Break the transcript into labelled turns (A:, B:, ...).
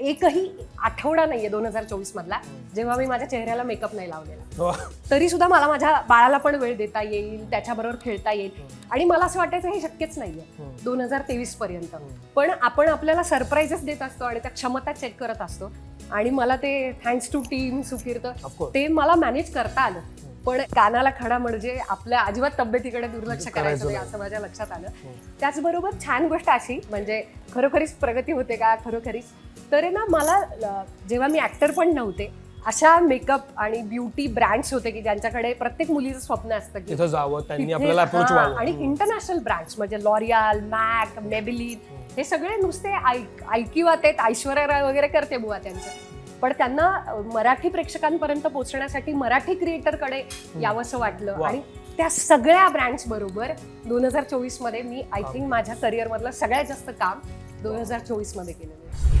A: एकही आठवडा नाहीये दोन हजार चोवीस मधला जेव्हा मी माझ्या चेहऱ्याला मेकअप नाही लावलेला.
B: वा.
A: तरी सुद्धा मला माझ्या बाळाला पण वेळ देता येईल त्याच्याबरोबर खेळता येईल. आणि मला असं वाटायचं हे शक्यच नाहीये.
B: हम्म.
A: दोन हजार तेवीस पर्यंत पण आपण आपल्याला सरप्राईजेस देत असतो आणि त्या क्षमता चेक करत असतो. आणि मला ते थँक्स टू टीम सुकीर्त. ते मला मॅनेज करता आलं. पण कानाला खडा म्हणजे आपल्या अजिबात तब्येतीकडे दुर्लक्ष
B: करायचं
A: करायचं नाही. असं माझ्या लक्षात आलं. त्याचबरोबर छान गोष्ट अशी म्हणजे खरोखरीच प्रगती होते का? खरोखरीच. तर ना मला जेव्हा मी ऍक्टर पण नव्हते अशा मेकअप आणि ब्युटी ब्रँड्स होते की ज्यांच्याकडे प्रत्येक मुलीचं स्वप्न असतं की
B: जावं त्यांनी आपल्याला
A: हा, आणि इंटरनॅशनल ब्रँड्स म्हणजे लॉरियल मॅक मेबिलिन हे. सगळे नुसते ऐक ऐकिवात आहेत ऐश्वर्या राय वगैरे करते बुवा त्यांचं. पण त्यांना मराठी प्रेक्षकांपर्यंत पोहोचण्यासाठी मराठी क्रिएटरकडे यावंसं वाटलं. आणि त्या सगळ्या ब्रँड्स बरोबर दोन हजार चोवीसमध्ये मी आय थिंक माझ्या करिअर मधलं सगळ्यात जास्त काम दोन हजार चोवीसमध्ये केलं